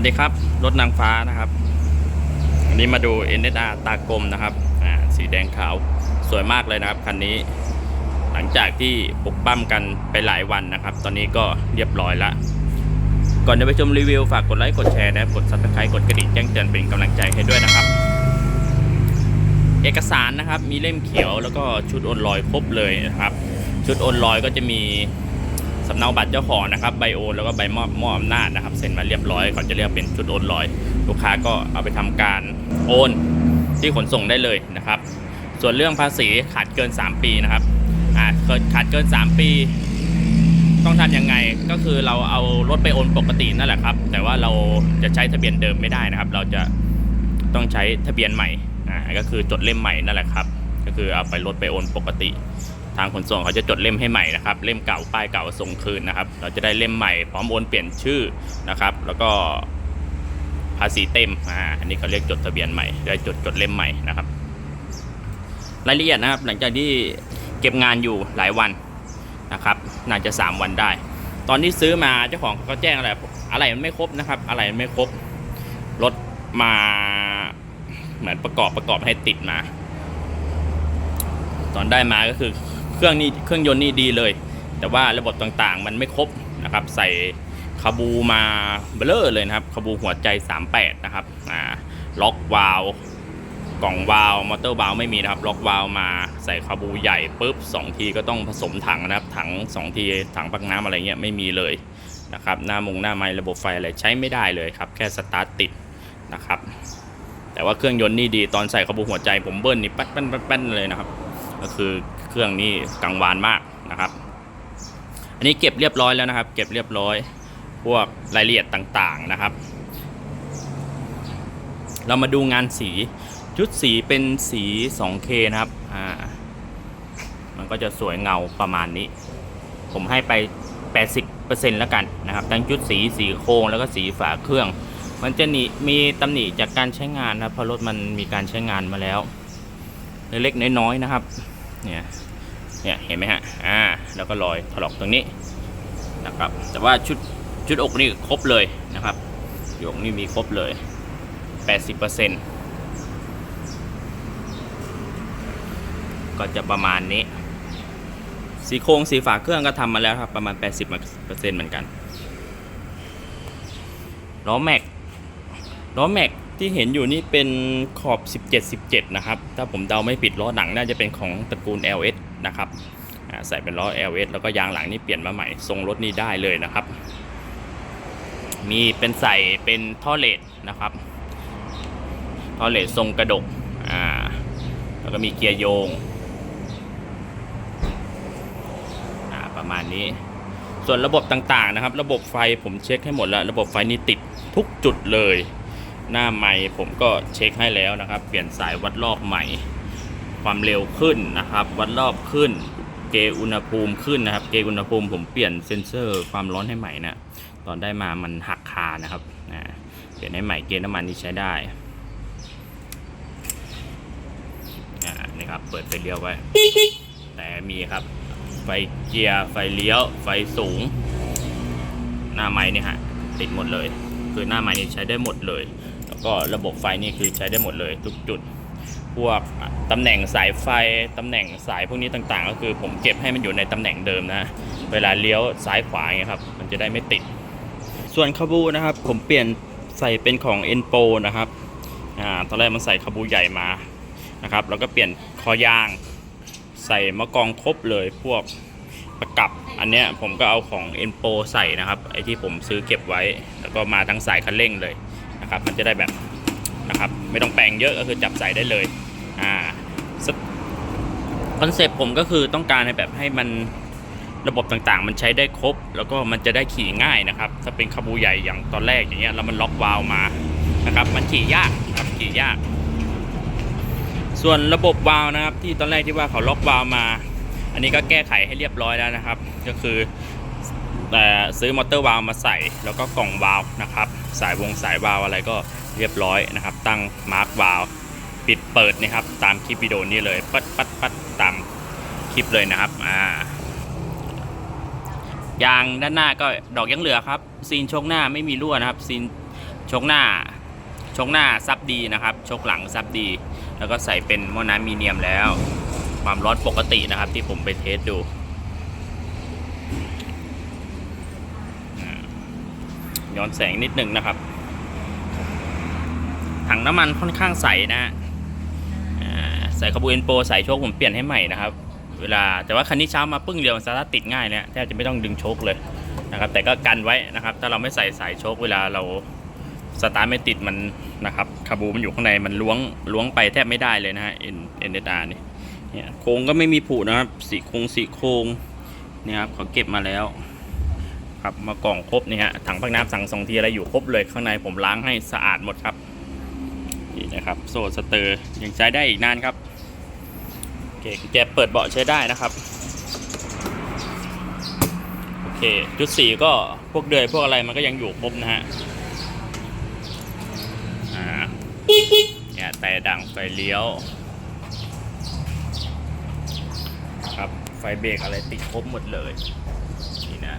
วัสดีครับรถนางฟ้านะครับอันนี้มาดู NSR ตากลมนะครับอ่าสีแดงขาวสวยมากเลยนะครับคันนี้ หลังจากที่ปลุกปั้มกันไปหลายวันนะครับ ตอนนี้ก็เรียบร้อยละ ก่อนจะไปชมรีวิวฝากกดไลค์กดแชร์นะกด subscribe กดกระดิ่งแจ้งเตือนเป็นกำลังใจให้ด้วยนะครับ เอกสารนะครับมีเล่มเขียวแล้วก็ชุดโอนลอยครบเลยนะครับ ชุดโอนลอยก็จะมี สำเนาบัตรเจ้าของนะครับใบโอนแล้วก็ใบมอบมอบอำนาจนะครับเซ็นมาเรียบร้อยเขาจะเรียกเป็นชุดโอนลอย ลูกค้าก็เอาไปทำการโอนที่ขนส่งได้เลยนะครับ ส่วนเรื่องภาษีขาดเกิน 3 ปีนะครับอ่าเกินขาดเกิน 3 ปี ต้องทำยังไงก็คือเราเอารถไปโอนปกตินั่นแหละครับ แต่ว่าเราจะใช้ทะเบียนเดิมไม่ได้นะครับ เราจะต้องใช้ทะเบียนใหม่อ่าก็คือจดเล่มใหม่นั่นแหละครับ ก็คือเอาไปรถไปโอนปกติางขนส่งเขาจะจดเล่มให้ใหม่นะครับ เล่มเก่าป้ายเก่าส่งคืนนะครับ เราจะได้เล่มใหม่พร้อมโอนเปลี่ยนชื่อนะครับ แล้วก็ภาษีเต็มอ่าอันนี้เขาเรียกจดทะเบียนใหม่ได้จดจดเล่มใหม่นะครับ รายละเอียดนะครับ หลังจากที่เก็บงานอยู่หลายวันนะครับ น่าจะ 3 วันได้ ตอนที่ซื้อมาเจ้าของเขาก็แจ้งอะไรอะไรมันไม่ครบนะครับ อะไรมันไม่ครบรถมาเหมือนประกอบประกอบให้ติดมา ตอนได้มาก็คือ เครื่องนี่เครื่องยนต์นี่ดีเลย แต่ว่าระบบต่างๆ มันไม่ครบนะครับ ใส่คาบูมาเบลอเลยนะครับคาบูหัวใจ 38 นะครับอ่าล็อกวาลกล่องวาลมอเตอร์วาลไม่มีนะครับ ล็อกวาลมาใส่คาบูใหญ่ปุ๊บ2ทีก็ต้องผสมถังนะครับ ถัง 2 ทีถังปักน้ำอะไรเงี้ยไม่มีเลยนะครับหน้ามงหน้าไม้ระบบไฟอะไรใช้ไม่ได้เลยครับ แค่สตาร์ทติดนะครับ แต่ว่าเครื่องยนต์นี่ดีตอนใส่คาบูหัวใจผมเบิ้ลนี่แป๊ดแป๊ดแป๊ดแป๊ดเลยนะครับ ก็คือ เครื่องนี้กังวานมากนะครับ อันนี้เก็บเรียบร้อยแล้วนะครับ เก็บเรียบร้อย พวกรายละเอียดต่างๆนะครับ เรามาดูงานสีชุดสีเป็นสี 2K นะครับอ่ามันก็จะสวยเงาประมาณนี้ ผมให้ไป 80%แล้วกันนะครับ ทั้งชุดสีสีโครงแล้วก็สีฝาเครื่อง มันจะหนีมีตำหนิจากการใช้งานนะเพราะรถมันมีการใช้งานมาแล้ว เล็กๆน้อยๆนะครับ เนี่ยเนี่ยเห็นไหมฮะอ่าแล้วก็รอยถลอกตรงนี้นะครับแต่ว่าชุดชุดอกนี่ครบเลยนะครับยกนี่มีครบเลย 80%ก็จะประมาณนี้ สีโครงสีฝาเครื่องก็ทำมาแล้วครับ ประมาณ 80%เหมือนกันล้อแม็กล้อแม็ก ที่เห็นอยู่นี่เป็นขอบ 17 17 นะครับ ถ้าผมเดาไม่ผิดล้อหนังน่าจะเป็นของตระกูล LS นะครับใส่เป็นล้อ LS แล้วก็ยางหลังนี่เปลี่ยนมาใหม่ ทรงรถนี่ได้เลยนะครับ มีเป็นใส่เป็นท่อเลดนะครับ ท่อเลดทรงกระดก อ่า แล้วก็มีเกียร์โยง อ่า ประมาณนี้ ส่วนระบบต่างๆนะครับ ระบบไฟผมเช็คให้หมดแล้ว ระบบไฟนี่ติดทุกจุดเลย หน้าไม้ผมก็เช็คให้แล้วนะครับ เปลี่ยนสายวัดรอบใหม่ ความเร็วขึ้นนะครับ วัดรอบขึ้น เกอุณหภูมิขึ้นนะครับ เกอุณหภูมิผมเปลี่ยนเซ็นเซอร์ความร้อนให้ใหม่นะตอนได้มามันหักคานะครับนะเปลี่ยนให้ใหม่เกณฑ์น้ำมันนี่ใช้ได้นี่ครับเปิดไฟเลี้ยวไว้ แต่มีครับ ไฟเกียร์ไฟเลี้ยว ไฟสูง หน้าไม้นี่ฮะติดหมดเลย คือหน้าไม้นี่ใช้ได้หมดเลย แล้วก็ระบบไฟนี่คือใช้ได้หมดเลยทุกจุด พวกตำแหน่งสายไฟตำแหน่งสายพวกนี้ต่างๆ ก็คือผมเก็บให้มันอยู่ในตำแหน่งเดิมนะ เวลาเลี้ยวซ้ายขวาอย่างเงี้ยครับมันจะได้ไม่ติด ส่วนคาบูนะครับ ผมเปลี่ยนใส่เป็นของ e n p o นะครับอ่าตอนแรกมันใส่คาบูใหญ่มานะครับแล้วก็เปลี่ยนคอยาง ใส่มะกองครบเลยพวกประกับอันเนี้ยผมก็เอาของ e n p o ใส่นะครับไอที่ผมซื้อเก็บไว้ แล้วก็มาทั้งสายคันเร่งเลย นะครับ มันจะได้แบบนะครับ ไม่ต้องแปลงเยอะก็คือจับใส่ได้เลยอ่าคอนเซปต์ผมก็คือต้องการให้แบบให้มันระบบต่างๆ มันใช้ได้ครบ แล้วก็มันจะได้ขี่ง่ายนะครับ ถ้าเป็นคาบูใหญ่อย่างตอนแรกอย่างเงี้ยแล้วมันล็อกวาล์วมานะครับ มันขี่ยากครับขี่ยาก ส่วนระบบวาล์วนะครับ ที่ตอนแรกที่ว่าเขาล็อกวาล์วมา อันนี้ก็แก้ไขให้เรียบร้อยแล้วนะครับ ก็คือแต่ซื้อมอเตอร์วาล์วมาใส่แล้วก็กล่องวาล์วนะครับ สายวงสายวาล์วอะไรก็เรียบร้อยนะครับ ตั้งมาร์กวาล์วปิดเปิดนะครับ ตามคลิปวิดีโอนี้เลย ปัดปัดปัดตามคลิปเลยนะครับอ่ายางด้านหน้าก็ดอกยังเหลือครับซีนชคหน้าไม่มีรั่วนะครับซีนชกหน้าชกหน้าซับดีนะครับชกหลังซับดี แล้วก็ใส่เป็นหม้อน้ำมีเนียมแล้ว ความร้อนปกตินะครับที่ผมไปเทสดูอ่า ย้อนแสงนิดหนึ่งนะครับ ถังน้ำมันค่อนข้างใสนะฮะใส่คาบูเอนโปใส่โชคผมเปลี่ยนให้ใหม่นะครับ เวลาแต่ว่าคันนี้เช้ามาปึ้งเดียวมันสตาร์ทติดง่ายเนี่ยแทบจะไม่ต้องดึงโชคเลยนะครับ แต่ก็กันไว้นะครับ ถ้าเราไม่ใส่สายโชคเวลาเราสตาร์ทไม่ติดมันนะครับคาบูมันอยู่ข้างในมันล้วงล้วงไปแทบไม่ได้เลยนะฮะเอ็นเอ็นเดอาร์นี่เนี่ยโครงก็ไม่มีผุนะครับสีโครงสีโครงนี่ครับเขาเก็บมาแล้ว ครับมากล่องครบนี่ฮะถังพักน้ำสั่งสองทีอะไรอยู่ครบเลยข้างในผมล้างให้สะอาดหมดครับนี่นะครับโซ่สเตอร์ยังใช้ได้อีกนานครับโอเคกุญแจเปิดเบาะใช้ได้นะครับโอเคจุดสีก็พวกเดือยพวกอะไรมันก็ยังอยู่ครบนะฮะอ่าเนี่ยแต่ดังไฟเลี้ยวครับไฟเบรกอะไรติดครบหมดเลยนี่นะ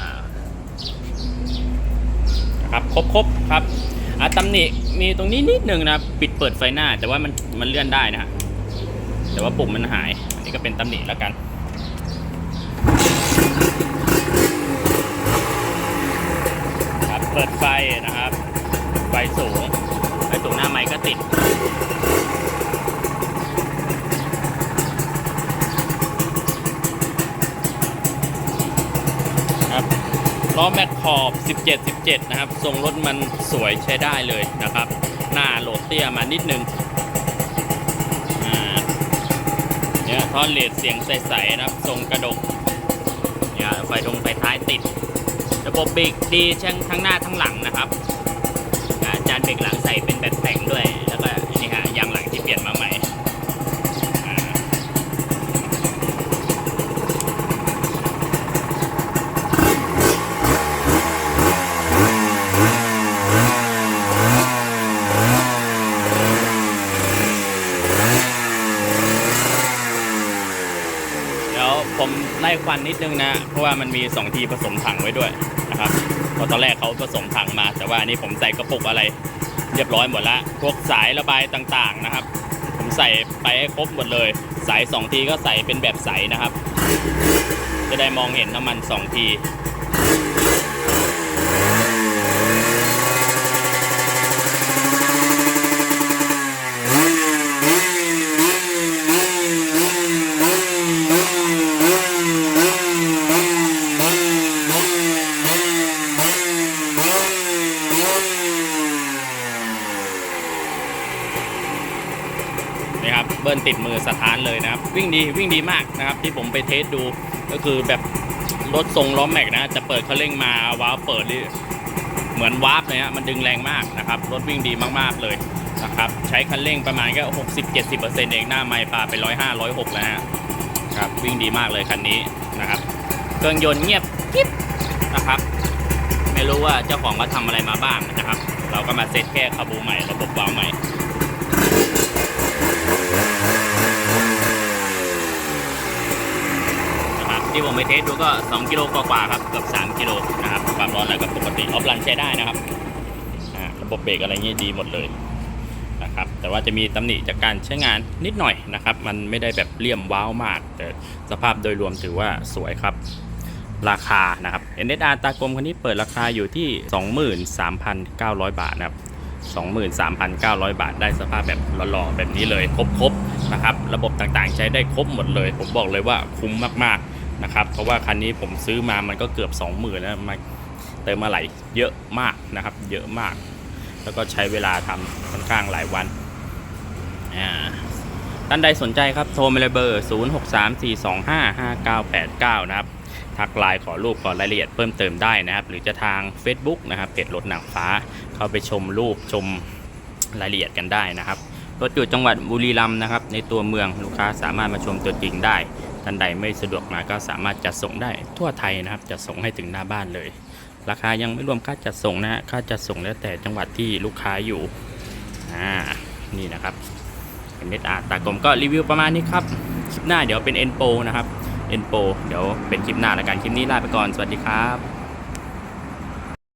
อ่านะ ครับครบครบครับอะตำหนิมีตรงนี้นิดหนึ่งนะปิดเปิดไฟหน้า แต่ว่ามันมันเลื่อนได้นะฮะแต่ว่าปุ่มมันหาย อันนี้ก็เป็นตำหนิแล้วกันครับเปิดไฟนะครับไฟสูงไฟสูงหน้าไม้ก็ติด ครับ ล้อแม็กขอบ 17 17 นะครับ ทรงรถมันสวยใช้ได้เลยนะครับ หน้าโหลดเตี้ยมานิดนึงเนี่ยท่อนเลดเสียงใสๆนะครับ ทรงกระดกเนี่ยไฟตรงไฟท้ายติด ระบบเบรกดีทั้งทั้งหน้าทั้งหลังนะครับอาจานเบรกหลังใส่เป็นแบบแต่งด้วย แล้วก็นี่ฮะยางหลังที่เปลี่ยนมาใหม่อ่า เดี๋ยวผมไล่ ควันนิดนึงนะ เพราะว่ามันมี 2 ทีผสมถังไว้ด้วยนะครับเพราะตอนแรกเขาผสมถังมา แต่ว่าอันนี้ผมใส่กระปุกอะไร เรียบร้อยหมดละ พวกสายระบายต่างๆนะครับ ผมใส่ไปให้ครบหมดเลย สาย 2 ทีก็ใส่เป็นแบบใสนะครับ จะได้มองเห็นน้ำมัน 2 ที นี่ครับเบิ้ลติดมือสถานเลยนะครับ วิ่งดีวิ่งดีมากนะครับ ที่ผมไปเทสดูก็คือแบบรถทรงล้อมแม็กนะจะเปิดคันเร่งมาวาล์วเปิดนี่เหมือนวาร์ปเลยฮะมันดึงแรงมากนะครับรถวิ่งดีมากๆเลยนะครับใช้คันเร่งประมาณก็60-70%เองหน้าไมล์ปลาไป105 106แล้วฮะครับวิ่งดีมากเลยคันนี้นะครับเครื่องยนต์เงียบกิ๊บนะครับ ไม่รู้ว่าเจ้าของเขาทำอะไรมาบ้างนะครับ เราก็มาเซตแค่คาบูใหม่ระบบวาล์วใหม่ นะครับ ที่ผมไปเทสดูก็ 2 กิโลกว่าๆครับเกือบ3กิโลนะครับความร้อนอะไรก็ปกติออฟรันใช้ได้นะครับระบบเบรกอะไรเงี้ยดีหมดเลยนะครับแต่ว่าจะมีตำหนิจากการใช้งานนิดหน่อยนะครับ มันไม่ได้แบบเลี่ยมว้าวมาก แต่สภาพโดยรวมถือว่าสวยครับ ราคานะครับ NSR ตากลมคันนี้เปิดราคาอยู่ที่ 23,900 บาทนะครับ 23,900 บาทได้สภาพแบบหล่อๆแบบนี้เลยครบๆนะครับ ระบบต่างๆใช้ได้ครบหมดเลย ผมบอกเลยว่าคุ้มมากๆ นะครับ เพราะว่าคันนี้ผมซื้อมามันก็เกือบ 20,000แล้วมาเติมมาไหลเยอะมากนะครับ เยอะมาก แล้วก็ใช้เวลาทำค่อนข้างหลายวันอ่าท่านใดสนใจครับโทรมาเลยเบอร์ 0634255989 นะครับทักไลน์ขอรูปขอรายละเอียดเพิ่มเติมได้นะครับ หรือจะทาง Facebook นะครับเพจรถหนังฟ้า เข้าไปชมรูปชมรายละเอียดกันได้นะครับรถอยู่จังหวัดบุรีรัมย์นะครับ ในตัวเมืองลูกค้าสามารถมาชมตัวจริงได้ ท่านใดไม่สะดวกมาก็สามารถจัดส่งได้ทั่วไทยนะครับจัดส่งให้ถึงหน้าบ้านเลย ราคายังไม่รวมค่าจัดส่งนะฮะค่าจัดส่งแล้วแต่จังหวัดที่ลูกค้าอยู่อ่านี่นะครับเม็ดอาตากลมก็รีวิวประมาณนี้ครับคลิปหน้าเดี๋ยวเป็นเอ็นโปนะครับเอ็นโปเดี๋ยวเป็นคลิปหน้าละกันคลิปนี้ลาไปก่อนสวัสดีครับ